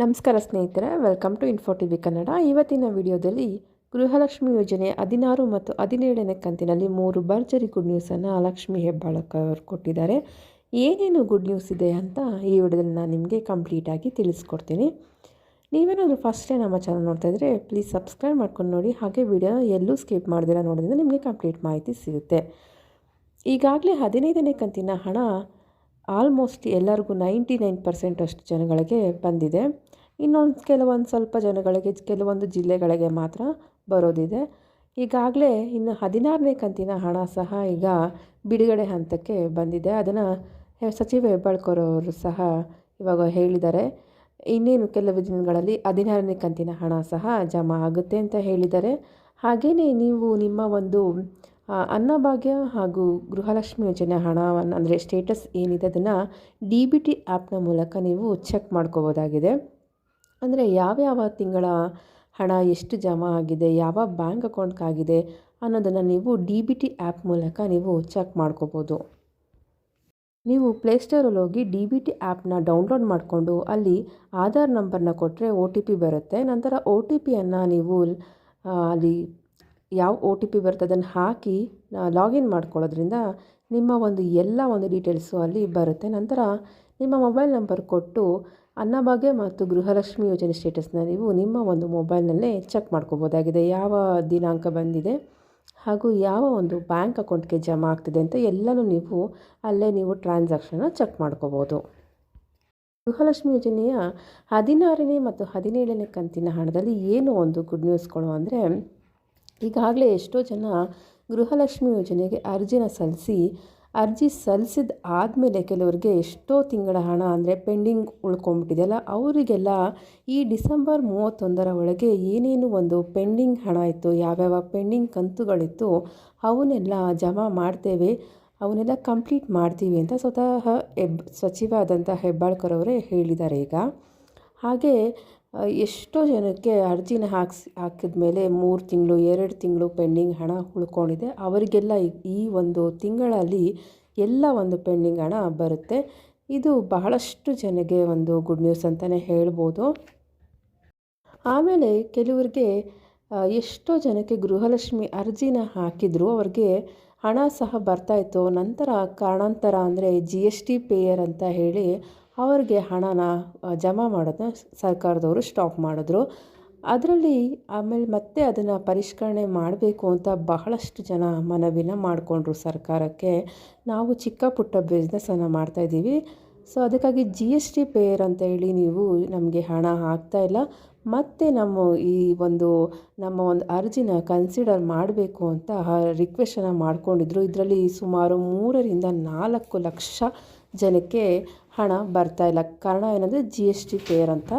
ನಮಸ್ಕಾರ ಸ್ನೇಹಿತರೆ welcome to info T V Kannada ಇವತ್ತಿನ ವಿಡಿಯೋದಲ್ಲಿ ಗೃಹಲಕ್ಷ್ಮಿ ಯೋಜನೆ ಹದಿನಾರು ಮತ್ತು ಹದಿನೇಳನೇ ಕಂತಿನಲ್ಲಿ ಮೂರು ಭರ್ಜರಿ ಗುಡ್ ನ್ಯೂಸನ್ನು ಲಕ್ಷ್ಮಿ ಹೆಬ್ಬಾಳಕ ಅವರು ಕೊಟ್ಟಿದ್ದಾರೆ. ಏನೇನು ಗುಡ್ ನ್ಯೂಸ್ ಇದೆ ಅಂತ ಈ ವಿಡಿಯೋದಲ್ಲಿ ನಾನು ನಿಮಗೆ ಕಂಪ್ಲೀಟಾಗಿ ತಿಳಿಸ್ಕೊಡ್ತೀನಿ. ನೀವೇನಾದರೂ ಫಸ್ಟ್ ನಮ್ಮ ಚಾನಲ್ ನೋಡ್ತಾ ಇದ್ದರೆ ಪ್ಲೀಸ್ ಸಬ್ಸ್ಕ್ರೈಬ್ ಮಾಡ್ಕೊಂಡು ನೋಡಿ. ಹಾಗೆ ವಿಡಿಯೋ ಎಲ್ಲೂ ಸ್ಕಿಪ್ ಮಾಡಿದಿರ ನೋಡೋದ್ರಿಂದ ನಿಮಗೆ ಕಂಪ್ಲೀಟ್ ಮಾಹಿತಿ ಸಿಗುತ್ತೆ. ಈಗಾಗಲೇ ಹದಿನೈದನೇ ಕಂತಿನ ಹಣ ಆಲ್ಮೋಸ್ಟ್ ಎಲ್ಲರಿಗೂ ನೈಂಟಿ ನೈನ್ ಪರ್ಸೆಂಟ್ ಅಷ್ಟು ಜನಗಳಿಗೆ ಬಂದಿದೆ. ಇನ್ನೊಂದು ಕೆಲವೊಂದು ಸ್ವಲ್ಪ ಜನಗಳಿಗೆ, ಕೆಲವೊಂದು ಜಿಲ್ಲೆಗಳಿಗೆ ಮಾತ್ರ ಬರೋದಿದೆ. ಈಗಾಗಲೇ ಇನ್ನು ಹದಿನಾರನೇ ಕಂತಿನ ಹಣ ಸಹ ಈಗ ಬಿಡುಗಡೆ ಹಂತಕ್ಕೆ ಬಂದಿದೆ. ಅದನ್ನು ಸಚಿವ ಹೆಬ್ಬಾಳ್ಕರ್ ಅವರು ಸಹ ಇವಾಗ ಹೇಳಿದ್ದಾರೆ. ಇನ್ನೇನು ಕೆಲವು ದಿನಗಳಲ್ಲಿ ಹದಿನಾರನೇ ಕಂತಿನ ಹಣ ಸಹ ಜಮಾ ಆಗುತ್ತೆ ಅಂತ ಹೇಳಿದ್ದಾರೆ. ಹಾಗೆಯೇ ನೀವು ನಿಮ್ಮ ಒಂದು ಅನ್ನಭಾಗ್ಯ ಹಾಗೂ ಗೃಹಲಕ್ಷ್ಮಿ ಯೋಜನೆ ಹಣವನ್ನು, ಅಂದರೆ ಸ್ಟೇಟಸ್ ಏನಿದೆ ಅದನ್ನು ಡಿ ಬಿ ಟಿ ಆ್ಯಪ್ನ ಮೂಲಕ ನೀವು ಚೆಕ್ ಮಾಡ್ಕೋಬೋದಾಗಿದೆ. ಅಂದರೆ ಯಾವ್ಯಾವ ತಿಂಗಳ ಹಣ ಎಷ್ಟು ಜಮಾ ಆಗಿದೆ, ಯಾವ ಬ್ಯಾಂಕ್ ಅಕೌಂಟ್ಗಾಗಿದೆ ಅನ್ನೋದನ್ನು ನೀವು ಡಿ ಬಿ ಟಿ ಆ್ಯಪ್ ಮೂಲಕ ನೀವು ಚೆಕ್ ಮಾಡ್ಕೋಬೋದು. ನೀವು ಪ್ಲೇಸ್ಟೋರಲ್ಲಿ ಹೋಗಿ ಡಿ ಬಿ ಟಿ ಆ್ಯಪ್ನ ಡೌನ್ಲೋಡ್ ಮಾಡಿಕೊಂಡು ಅಲ್ಲಿ ಆಧಾರ್ ನಂಬರ್ನ ಕೊಟ್ಟರೆ ಒ ಟಿ ಪಿ ಬರುತ್ತೆ. ನಂತರ ಒ ಟಿ ಪಿಯನ್ನು ನೀವು ಅಲ್ಲಿ ಯಾವ ಒ ಟಿ ಪಿ ಬರುತ್ತೆ ಅದನ್ನು ಹಾಕಿ ಲಾಗಿನ್ ಮಾಡ್ಕೊಳ್ಳೋದ್ರಿಂದ ನಿಮ್ಮ ಒಂದು ಎಲ್ಲ ಒಂದು ಡೀಟೇಲ್ಸು ಅಲ್ಲಿ ಬರುತ್ತೆ. ನಂತರ ನಿಮ್ಮ ಮೊಬೈಲ್ ನಂಬರ್ ಕೊಟ್ಟು ಅನ್ನಭಾಗ್ಯ ಮತ್ತು ಗೃಹಲಕ್ಷ್ಮಿ ಯೋಜನೆ ಸ್ಟೇಟಸ್ನ ನೀವು ನಿಮ್ಮ ಒಂದು ಮೊಬೈಲ್ನಲ್ಲೇ ಚೆಕ್ ಮಾಡ್ಕೋಬೋದಾಗಿದೆ. ಯಾವ ದಿನಾಂಕ ಬಂದಿದೆ ಹಾಗೂ ಯಾವ ಒಂದು ಬ್ಯಾಂಕ್ ಅಕೌಂಟ್ಗೆ ಜಮಾ ಆಗ್ತಿದೆ ಅಂತ ಎಲ್ಲನೂ ನೀವು ಅಲ್ಲೇ ನೀವು ಟ್ರಾನ್ಸಾಕ್ಷನ್ನ ಚೆಕ್ ಮಾಡ್ಕೋಬೋದು. ಗೃಹಲಕ್ಷ್ಮಿ ಯೋಜನೆಯ ಹದಿನಾರನೇ ಮತ್ತು ಹದಿನೇಳನೇ ಕಂತಿನ ಹಣದಲ್ಲಿ ಏನು ಒಂದು ಗುಡ್ ನ್ಯೂಸ್ಗಳು ಅಂದರೆ ಈಗಾಗಲೇ ಎಷ್ಟೋ ಜನ ಗೃಹಲಕ್ಷ್ಮಿ ಯೋಜನೆಗೆ ಅರ್ಜಿನ ಸಲ್ಲಿಸಿ, ಅರ್ಜಿ ಸಲ್ಲಿಸಿದ ಆದಮೇಲೆ ಕೆಲವರಿಗೆ ಎಷ್ಟೋ ತಿಂಗಳ ಹಣ ಅಂದರೆ ಪೆಂಡಿಂಗ್ ಉಳ್ಕೊಂಬಿಟ್ಟಿದೆಯಲ್ಲ, ಅವರಿಗೆಲ್ಲ ಈ ಡಿಸೆಂಬರ್ ಮೂವತ್ತೊಂದರ ಒಳಗೆ ಏನೇನು ಒಂದು ಪೆಂಡಿಂಗ್ ಹಣ ಇತ್ತು, ಯಾವ್ಯಾವ ಪೆಂಡಿಂಗ್ ಕಂತುಗಳಿತ್ತು, ಅವನ್ನೆಲ್ಲ ಜಮಾ ಮಾಡ್ತೇವೆ, ಅವನ್ನೆಲ್ಲ ಕಂಪ್ಲೀಟ್ ಮಾಡ್ತೀವಿ ಅಂತ ಸ್ವತಃ ಹೆಬ್ ಸಚಿವ ಆದಂಥ ಹೆಬ್ಬಾಳ್ಕರ್ ಅವರೇ ಹೇಳಿದ್ದಾರೆ ಈಗ. ಹಾಗೆ ಎಷ್ಟೋ ಜನಕ್ಕೆ ಅರ್ಜಿನ ಹಾಕ್ಸಿ ಹಾಕಿದ ಮೇಲೆ ಮೂರು ತಿಂಗಳು, ಎರಡು ತಿಂಗಳು ಪೆಂಡಿಂಗ್ ಹಣ ಉಳ್ಕೊಂಡಿದೆ. ಅವರಿಗೆಲ್ಲ ಈ ಒಂದು ತಿಂಗಳಲ್ಲಿ ಎಲ್ಲ ಒಂದು ಪೆಂಡಿಂಗ್ ಹಣ ಬರುತ್ತೆ. ಇದು ಬಹಳಷ್ಟು ಜನಗೆ ಒಂದು ಗುಡ್ ನ್ಯೂಸ್ ಅಂತಲೇ ಹೇಳ್ಬೋದು. ಆಮೇಲೆ ಕೆಲವರಿಗೆ ಎಷ್ಟೋ ಜನಕ್ಕೆ ಗೃಹಲಕ್ಷ್ಮಿ ಅರ್ಜಿನ ಹಾಕಿದ್ರು. ಅವ್ರಿಗೆ ಹಣ ಸಹ ಬರ್ತಾಯಿತ್ತು ನಂತರ ಕಾರಣಾಂತರ ಅಂದರೆ ಜಿ ಎಸ್ ಟಿ ಪೇಯರ್ ಅಂತ ಹೇಳಿ ಅವ್ರಿಗೆ ಹಣನ ಜಮಾ ಮಾಡೋದನ್ನ ಸರ್ಕಾರದವರು ಸ್ಟಾಪ್ ಮಾಡಿದ್ರು. ಅದರಲ್ಲಿ ಆಮೇಲೆ ಮತ್ತೆ ಅದನ್ನು ಪರಿಷ್ಕರಣೆ ಮಾಡಬೇಕು ಅಂತ ಬಹಳಷ್ಟು ಜನ ಮನವಿನ ಮಾಡಿಕೊಂಡ್ರು ಸರ್ಕಾರಕ್ಕೆ. ನಾವು ಚಿಕ್ಕ ಪುಟ್ಟ ಬಿಸ್ನೆಸ್ಸನ್ನು ಮಾಡ್ತಾಯಿದ್ದೀವಿ ಸೊ ಅದಕ್ಕಾಗಿ ಜಿ ಎಸ್ ಟಿ ಪೇಯರ್ ಅಂತ ಹೇಳಿ ನೀವು ನಮಗೆ ಹಣ ಹಾಕ್ತಾ ಇಲ್ಲ. ಮತ್ತೆ ನಮ್ಮ ಈ ಒಂದು, ನಮ್ಮ ಒಂದು ಅರ್ಜಿನ ಕನ್ಸಿಡರ್ ಮಾಡಬೇಕು ಅಂತ ರಿಕ್ವೆಸ್ಟನ್ನು ಮಾಡ್ಕೊಂಡಿದ್ರು. ಇದರಲ್ಲಿ ಸುಮಾರು ಮೂರರಿಂದ ನಾಲ್ಕು ಲಕ್ಷ ಜನಕ್ಕೆ ಹಣ ಬರ್ತಾ ಇಲ್ಲ. ಕಾರಣ ಏನಂದರೆ ಜಿ ಎಸ್ ಟಿ ಪೇರ್ ಅಂತ.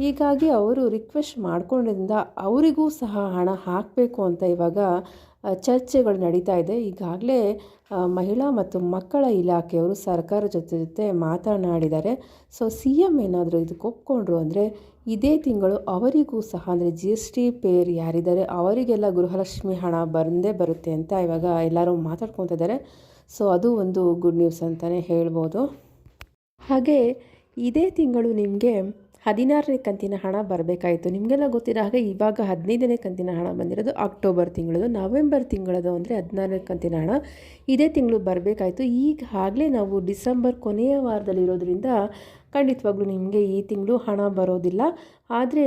ಹೀಗಾಗಿ ಅವರು ರಿಕ್ವೆಸ್ಟ್ ಮಾಡಿಕೊಂಡ್ರಿಂದ ಅವರಿಗೂ ಸಹ ಹಣ ಹಾಕಬೇಕು ಅಂತ ಇವಾಗ ಚರ್ಚೆಗಳು ನಡೀತಾ ಇದೆ. ಈಗಾಗಲೇ ಮಹಿಳಾ ಮತ್ತು ಮಕ್ಕಳ ಇಲಾಖೆಯವರು ಸರ್ಕಾರ ಜೊತೆ ಜೊತೆ ಮಾತನಾಡಿದ್ದಾರೆ. ಸೊ ಸಿ ಎಂ ಏನಾದರೂ ಇದಕ್ಕೆ ಒಪ್ಕೊಂಡ್ರು ಅಂದರೆ ಇದೇ ತಿಂಗಳು ಅವರಿಗೂ ಸಹ, ಅಂದರೆ ಜಿ ಎಸ್ ಟಿ ಪೇರ್ ಯಾರಿದ್ದಾರೆ, ಅವರಿಗೆಲ್ಲ ಗೃಹಲಕ್ಷ್ಮಿ ಹಣ ಬಂದೇ ಬರುತ್ತೆ ಅಂತ ಇವಾಗ ಎಲ್ಲರೂ ಮಾತಾಡ್ಕೊತಿದ್ದಾರೆ ಸೊ ಅದು ಒಂದು ಗುಡ್ ನ್ಯೂಸ್ ಅಂತಲೇ ಹೇಳ್ಬೋದು. ಹಾಗೆ ಇದೇ ತಿಂಗಳು ನಿಮಗೆ ಹದಿನಾರನೇ ಕಂತಿನ ಹಣ ಬರಬೇಕಾಯಿತು. ನಿಮಗೆಲ್ಲ ಗೊತ್ತಿರೋ ಹಾಗೆ ಇವಾಗ ಹದಿನೈದನೇ ಕಂತಿನ ಹಣ ಬಂದಿರೋದು ಅಕ್ಟೋಬರ್ ತಿಂಗಳದು, ನವೆಂಬರ್ ತಿಂಗಳದು ಅಂದರೆ ಹದಿನಾರನೇ ಕಂತಿನ ಹಣ. ಇದೇ ತಿಂಗಳು ಬರಬೇಕಾಯಿತು. ಈಗಾಗಲೇ ನಾವು ಡಿಸೆಂಬರ್ ಕೊನೆಯ ವಾರದಲ್ಲಿರೋದ್ರಿಂದ ಖಂಡಿತವಾಗ್ಲೂ ನಿಮಗೆ ಈ ತಿಂಗಳು ಹಣ ಬರೋದಿಲ್ಲ. ಆದರೆ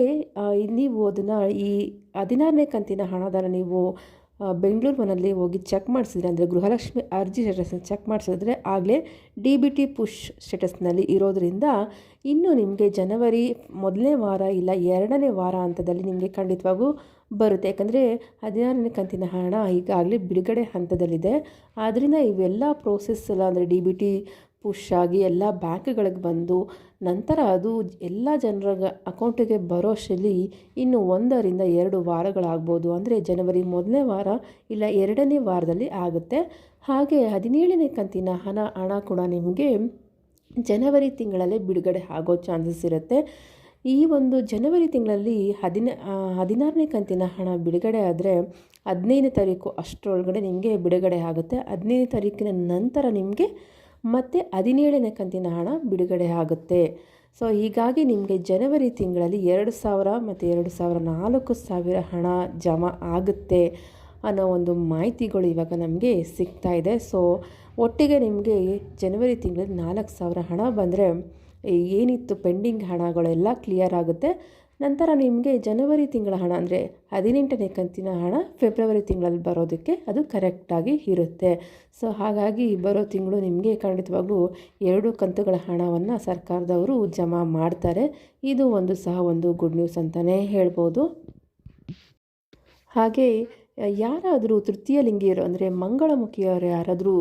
ನೀವು ಅದನ್ನು ಈ ಹದಿನಾರನೇ ಕಂತಿನ ಹಣದನ್ನು ನೀವು ಬೆಂಗಳೂರು ಮನಲ್ಲಿ ಹೋಗಿ ಚೆಕ್ ಮಾಡಿಸಿದ್ರೆ, ಅಂದರೆ ಗೃಹಲಕ್ಷ್ಮಿ ಅರ್ಜಿ ಸ್ಟೇಟಸ್ನ ಚೆಕ್ ಮಾಡಿಸಿದ್ರೆ ಆಗಲೇ ಡಿ ಬಿ ಟಿ ಪುಷ್ ಸ್ಟೇಟಸ್ನಲ್ಲಿ ಇರೋದರಿಂದ ಇನ್ನು ನಿಮಗೆ ಜನವರಿ ಮೊದಲನೇ ವಾರ ಇಲ್ಲ ಎರಡನೇ ವಾರ ಹಂತದಲ್ಲಿ ನಿಮಗೆ ಖಂಡಿತವಾಗೂ ಬರುತ್ತೆ. ಯಾಕಂದರೆ ಹದಿನಾರನೇ ಕಂತಿನ ಹಣ ಈಗಾಗಲೇ ಬಿಡುಗಡೆ ಹಂತದಲ್ಲಿದೆ. ಆದ್ದರಿಂದ ಇವೆಲ್ಲ ಪ್ರೋಸೆಸ್ ಎಲ್ಲ ಅಂದರೆ ಡಿ ಬಿ ಟಿ ಪುಷ್ ಆಗಿ ಎಲ್ಲ ಬ್ಯಾಂಕ್ಗಳಿಗೆ ಬಂದು ನಂತರ ಅದು ಎಲ್ಲ ಜನರ ಅಕೌಂಟಿಗೆ ಬರೋ ಅಷ್ಟರಲ್ಲಿ ಇನ್ನು ಒಂದರಿಂದ ಎರಡು ವಾರಗಳಾಗ್ಬೋದು. ಅಂದರೆ ಜನವರಿ ಮೊದಲನೇ ವಾರ ಇಲ್ಲ ಎರಡನೇ ವಾರದಲ್ಲಿ ಆಗುತ್ತೆ. ಹಾಗೆ ಹದಿನೇಳನೇ ಕಂತಿನ ಹಣ ಹಣ ಕೂಡ ನಿಮಗೆ ಜನವರಿ ತಿಂಗಳಲ್ಲೇ ಬಿಡುಗಡೆ ಆಗೋ ಚಾನ್ಸಸ್ ಇರುತ್ತೆ. ಈ ಒಂದು ಜನವರಿ ತಿಂಗಳಲ್ಲಿ ಹದಿನ ಹದಿನಾರನೇ ಕಂತಿನ ಹಣ ಬಿಡುಗಡೆ ಆದರೆ ಹದಿನೈದನೇ ತಾರೀಕು ಅಷ್ಟರೊಳಗಡೆ ನಿಮಗೆ ಬಿಡುಗಡೆ ಆಗುತ್ತೆ. ಹದಿನೈದನೇ ತಾರೀಕಿನ ನಂತರ ನಿಮಗೆ ಮತ್ತು ಹದಿನೇಳನೇ ಕಂತಿನ ಹಣ ಬಿಡುಗಡೆ ಆಗುತ್ತೆ. ಸೊ, ಹೀಗಾಗಿ ನಿಮಗೆ ಜನವರಿ ತಿಂಗಳಲ್ಲಿ ಎರಡು ಸಾವಿರ ಮತ್ತು ಎರಡು ಸಾವಿರ ನಾಲ್ಕು ಸಾವಿರ ಹಣ ಜಮಾ ಆಗುತ್ತೆ ಅನ್ನೋ ಒಂದು ಮಾಹಿತಿಗಳು ಇವಾಗ ನಮಗೆ ಸಿಗ್ತಾ ಇದೆ. ಸೊ, ಒಟ್ಟಿಗೆ ನಿಮಗೆ ಜನವರಿ ತಿಂಗಳಲ್ಲಿ ನಾಲ್ಕು ಸಾವಿರ ಹಣ ಬಂದರೆ ಏನಿತ್ತು, ಪೆಂಡಿಂಗ್ ಹಣಗಳೆಲ್ಲ ಕ್ಲಿಯರ್ ಆಗುತ್ತೆ. ನಂತರ ನಿಮಗೆ ಜನವರಿ ತಿಂಗಳ ಹಣ ಅಂದರೆ ಹದಿನೆಂಟನೇ ಕಂತಿನ ಹಣ ಫೆಬ್ರವರಿ ತಿಂಗಳಲ್ಲಿ ಬರೋದಕ್ಕೆ ಅದು ಕರೆಕ್ಟಾಗಿ ಇರುತ್ತೆ. ಸೊ ಹಾಗಾಗಿ ಬರೋ ತಿಂಗಳು ನಿಮಗೆ ಖಂಡಿತವಾಗೂ ಎರಡು ಕಂತುಗಳ ಹಣವನ್ನು ಸರ್ಕಾರದವರು ಜಮಾ ಮಾಡ್ತಾರೆ. ಇದು ಒಂದು ಸಹ ಒಂದು ಗುಡ್ ನ್ಯೂಸ್ ಅಂತಲೇ ಹೇಳ್ಬೋದು. ಹಾಗೆ, ಯಾರಾದರೂ ತೃತೀಯ ಲಿಂಗಿಯರು ಅಂದರೆ ಮಂಗಳಮುಖಿಯವರು ಯಾರಾದರೂ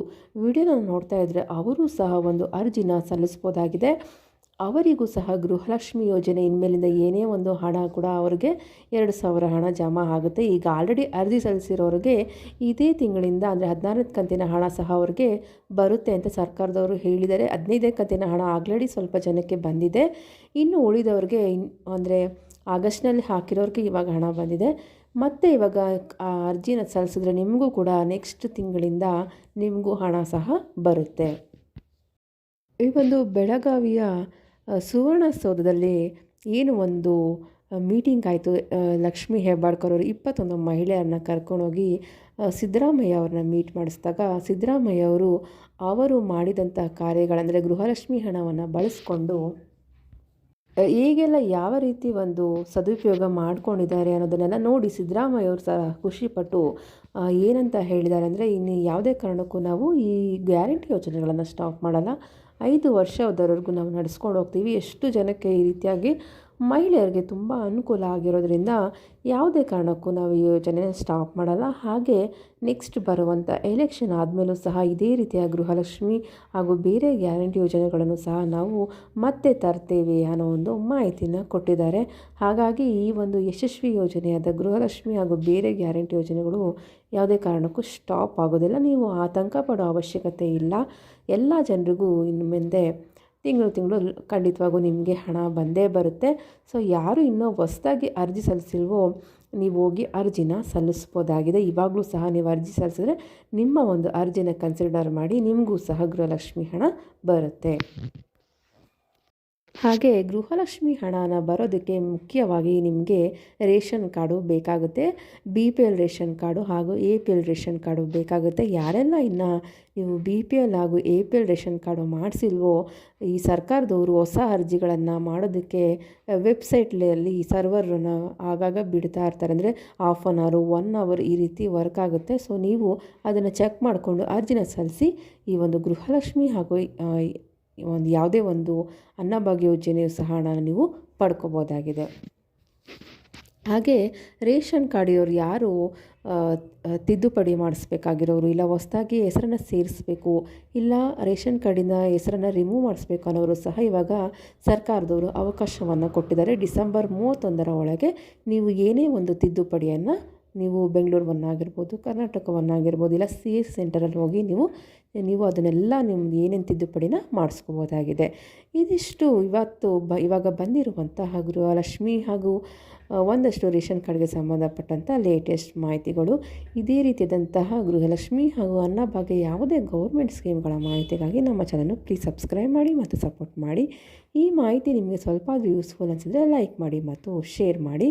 ವಿಡಿಯೋನ ನೋಡ್ತಾ ಇದ್ದರೆ ಅವರು ಸಹ ಒಂದು ಅರ್ಜಿನ ಸಲ್ಲಿಸ್ಬೋದಾಗಿದೆ. ಅವರಿಗೂ ಸಹ ಗೃಹಲಕ್ಷ್ಮಿ ಯೋಜನೆ ಇನ್ಮೇಲಿಂದ ಏನೇ ಒಂದು ಹಣ ಕೂಡ ಅವ್ರಿಗೆ ಎರಡು ಸಾವಿರ ಹಣ ಜಮಾ ಆಗುತ್ತೆ. ಈಗ ಆಲ್ರೆಡಿ ಅರ್ಜಿ ಸಲ್ಲಿಸಿರೋರಿಗೆ ಇದೇ ತಿಂಗಳಿಂದ ಅಂದರೆ ಹದಿನಾರನೇ ಕಂತಿನ ಹಣ ಸಹ ಅವ್ರಿಗೆ ಬರುತ್ತೆ ಅಂತ ಸರ್ಕಾರದವರು ಹೇಳಿದರೆ ಹದಿನೈದನೇ ಕಂತಿನ ಹಣ ಆಲ್ರೆಡಿ ಸ್ವಲ್ಪ ಜನಕ್ಕೆ ಬಂದಿದೆ. ಇನ್ನು ಉಳಿದವ್ರಿಗೆ ಅಂದರೆ ಆಗಸ್ಟ್ನಲ್ಲಿ ಹಾಕಿರೋರಿಗೆ ಇವಾಗ ಹಣ ಬಂದಿದೆ. ಮತ್ತು ಇವಾಗ ಆ ಅರ್ಜಿನ ಸಲ್ಲಿಸಿದ್ರೆ ನಿಮಗೂ ಕೂಡ ನೆಕ್ಸ್ಟ್ ತಿಂಗಳಿಂದ ನಿಮಗೂ ಹಣ ಸಹ ಬರುತ್ತೆ. ಈ ಒಂದು ಬೆಳಗಾವಿಯ ಸುವರ್ಣಸೌಧದಲ್ಲಿ ಏನು ಒಂದು ಮೀಟಿಂಗ್ ಆಯಿತು. ಲಕ್ಷ್ಮೀ ಹೆಬ್ಬಾಳ್ಕರ್ ಅವರು ಇಪ್ಪತ್ತೊಂದು ಮಹಿಳೆಯರನ್ನ ಕರ್ಕೊಂಡೋಗಿ ಸಿದ್ದರಾಮಯ್ಯ ಅವ್ರನ್ನ ಮೀಟ್ ಮಾಡಿಸಿದಾಗ ಸಿದ್ದರಾಮಯ್ಯ ಅವರು ಅವರು ಮಾಡಿದಂಥ ಕಾರ್ಯಗಳಂದರೆ ಗೃಹಲಕ್ಷ್ಮಿ ಹಣವನ್ನು ಬಳಸ್ಕೊಂಡು ಈಗೆಲ್ಲ ಯಾವ ರೀತಿ ಒಂದು ಸದುಪಯೋಗ ಮಾಡ್ಕೊಂಡಿದ್ದಾರೆ ಅನ್ನೋದನ್ನೆಲ್ಲ ನೋಡಿ ಸಿದ್ದರಾಮಯ್ಯ ಅವರು ಸಹ ಖುಷಿಪಟ್ಟು ಏನಂತ ಹೇಳಿದ್ದಾರೆ ಅಂದರೆ ಇನ್ನು ಯಾವುದೇ ಕಾರಣಕ್ಕೂ ನಾವು ಈ ಗ್ಯಾರಂಟಿ ಯೋಜನೆಗಳನ್ನು ಸ್ಟಾಪ್ ಮಾಡಲ್ಲ. ಐದು ವರ್ಷದವರೆಗೂ ನಾವು ನಡೆಸ್ಕೊಂಡು ಹೋಗ್ತೀವಿ. ಎಷ್ಟು ಜನಕ್ಕೆ ಈ ರೀತಿಯಾಗಿ ಮಹಿಳೆಯರಿಗೆ ತುಂಬ ಅನುಕೂಲ ಆಗಿರೋದ್ರಿಂದ ಯಾವುದೇ ಕಾರಣಕ್ಕೂ ನಾವು ಈ ಯೋಜನೆ ಸ್ಟಾಪ್ ಮಾಡಲ್ಲ. ಹಾಗೆ ನೆಕ್ಸ್ಟ್ ಬರುವಂಥ ಎಲೆಕ್ಷನ್ ಆದಮೇಲೂ ಸಹ ಇದೇ ರೀತಿಯ ಗೃಹಲಕ್ಷ್ಮಿ ಹಾಗೂ ಬೇರೆ ಗ್ಯಾರಂಟಿ ಯೋಜನೆಗಳನ್ನು ಸಹ ನಾವು ಮತ್ತೆ ತರ್ತೇವೆ ಅನ್ನೋ ಒಂದು ಮಾಹಿತಿನ ಕೊಟ್ಟಿದ್ದಾರೆ. ಹಾಗಾಗಿ ಈ ಒಂದು ಯಶಸ್ವಿ ಯೋಜನೆಯಾದ ಗೃಹಲಕ್ಷ್ಮಿ ಹಾಗೂ ಬೇರೆ ಗ್ಯಾರಂಟಿ ಯೋಜನೆಗಳು ಯಾವುದೇ ಕಾರಣಕ್ಕೂ ಸ್ಟಾಪ್ ಆಗೋದಿಲ್ಲ. ನೀವು ಆತಂಕ ಪಡೋ ಅವಶ್ಯಕತೆ ಇಲ್ಲ. ಎಲ್ಲ ಜನರಿಗೂ ಇನ್ನು ಮುಂದೆ ತಿಂಗಳು ತಿಂಗಳು ಖಂಡಿತವಾಗೂ ನಿಮಗೆ ಹಣ ಬಂದೇ ಬರುತ್ತೆ. ಸೊ, ಯಾರು ಇನ್ನೂ ಹೊಸ್ದಾಗಿ ಅರ್ಜಿ ಸಲ್ಲಿಸಿಲ್ವೋ, ನೀವು ಹೋಗಿ ಅರ್ಜಿನ ಸಲ್ಲಿಸ್ಬೋದಾಗಿದೆ. ಇವಾಗಲೂ ಸಹ ನೀವು ಅರ್ಜಿ ಸಲ್ಲಿಸಿದ್ರೆ ನಿಮ್ಮ ಒಂದು ಅರ್ಜಿನ ಕನ್ಸಿಡರ್ ಮಾಡಿ, ನಿಮಗೂ ಸಹ ಗೃಹಲಕ್ಷ್ಮಿ ಹಣ ಬರುತ್ತೆ. ಹಾಗೆ ಗೃಹಲಕ್ಷ್ಮಿ ಹಣನ ಬರೋದಕ್ಕೆ ಮುಖ್ಯವಾಗಿ ನಿಮಗೆ ರೇಷನ್ ಕಾರ್ಡು ಬೇಕಾಗುತ್ತೆ, B P L ration card ಹಾಗೂ A P L ration card ಬೇಕಾಗುತ್ತೆ. ಯಾರೆಲ್ಲ ಇನ್ನು ನೀವು ಬಿ ಪಿ ಎಲ್ ಹಾಗೂ A P L ration card ಮಾಡಿಸಿಲ್ವೋ, ಈ ಸರ್ಕಾರದವರು ಹೊಸ ಅರ್ಜಿಗಳನ್ನು ಮಾಡೋದಕ್ಕೆ ವೆಬ್ಸೈಟ್ಲಲ್ಲಿ ಸರ್ವರನ್ನ ಆಗಾಗ ಬಿಡ್ತಾ ಇರ್ತಾರೆ. ಅಂದರೆ half an hour one hour ಈ ರೀತಿ ವರ್ಕ್ ಆಗುತ್ತೆ. ಸೊ ನೀವು ಅದನ್ನು ಚೆಕ್ ಮಾಡಿಕೊಂಡು ಅರ್ಜಿನ ಸಲ್ಲಿಸಿ ಈ ಒಂದು ಗೃಹಲಕ್ಷ್ಮಿ ಹಾಗೂ ಒಂದು ಯಾವುದೇ ಒಂದು ಅನ್ನಭಾಗ್ಯ ಯೋಜನೆಯು ಸಹ ಹಣ ನೀವು ಪಡ್ಕೋಬೋದಾಗಿದೆ. ಹಾಗೆ ರೇಷನ್ ಕಾರ್ಡಿಯವರು ಯಾರು ತಿದ್ದುಪಡಿ ಮಾಡಿಸ್ಬೇಕಾಗಿರೋರು ಇಲ್ಲ ಹೊಸದಾಗಿ ಹೆಸರನ್ನು ಸೇರಿಸ್ಬೇಕು, ಇಲ್ಲ ರೇಷನ್ ಕಾರ್ಡಿನ ಹೆಸರನ್ನು ರಿಮೂವ್ ಮಾಡಿಸ್ಬೇಕು ಅನ್ನೋರು ಸಹ ಇವಾಗ ಸರ್ಕಾರದವರು ಅವಕಾಶವನ್ನು ಕೊಟ್ಟಿದ್ದಾರೆ. ಡಿಸೆಂಬರ್ ಮೂವತ್ತೊಂದರ ಒಳಗೆ ನೀವು ಏನೇ ಒಂದು ತಿದ್ದುಪಡಿಯನ್ನು ನೀವು ಬೆಂಗಳೂರು ಕರ್ನಾಟಕವನ್ನಾಗಿರ್ಬೋದು, ಇಲ್ಲ ಸಿ ಎಸ್ ಸೆಂಟರಲ್ಲಿ ಹೋಗಿ ನೀವು ನೀವು ಅದನ್ನೆಲ್ಲ ನಿಮ್ದು ಏನೇನು ತಿದ್ದುಪಡಿನ ಮಾಡಿಸ್ಕೋಬೋದಾಗಿದೆ. ಇದಿಷ್ಟು ಇವತ್ತು ಬ, ಇವಾಗ ಬಂದಿರುವಂತಹ ಗೃಹಲಕ್ಷ್ಮಿ ಹಾಗೂ ಒಂದಷ್ಟು ರೇಷನ್ ಕಾರ್ಡ್ಗೆ ಸಂಬಂಧಪಟ್ಟಂಥ ಲೇಟೆಸ್ಟ್ ಮಾಹಿತಿಗಳು. ಇದೇ ರೀತಿಯಾದಂತಹ ಗೃಹಲಕ್ಷ್ಮಿ ಹಾಗೂ ಅನ್ನಭಾಗ್ಯ ಯಾವುದೇ ಗೌರ್ಮೆಂಟ್ ಸ್ಕೀಮ್ಗಳ ಮಾಹಿತಿಗಾಗಿ ನಮ್ಮ ಚಾನಲ್ನ ಪ್ಲೀಸ್ ಸಬ್ಸ್ಕ್ರೈಬ್ ಮಾಡಿ ಮತ್ತು ಸಪೋರ್ಟ್ ಮಾಡಿ. ಈ ಮಾಹಿತಿ ನಿಮಗೆ ಸ್ವಲ್ಪ ಯೂಸ್ಫುಲ್ ಅನಿಸಿದರೆ ಲೈಕ್ ಮಾಡಿ ಮತ್ತು ಶೇರ್ ಮಾಡಿ.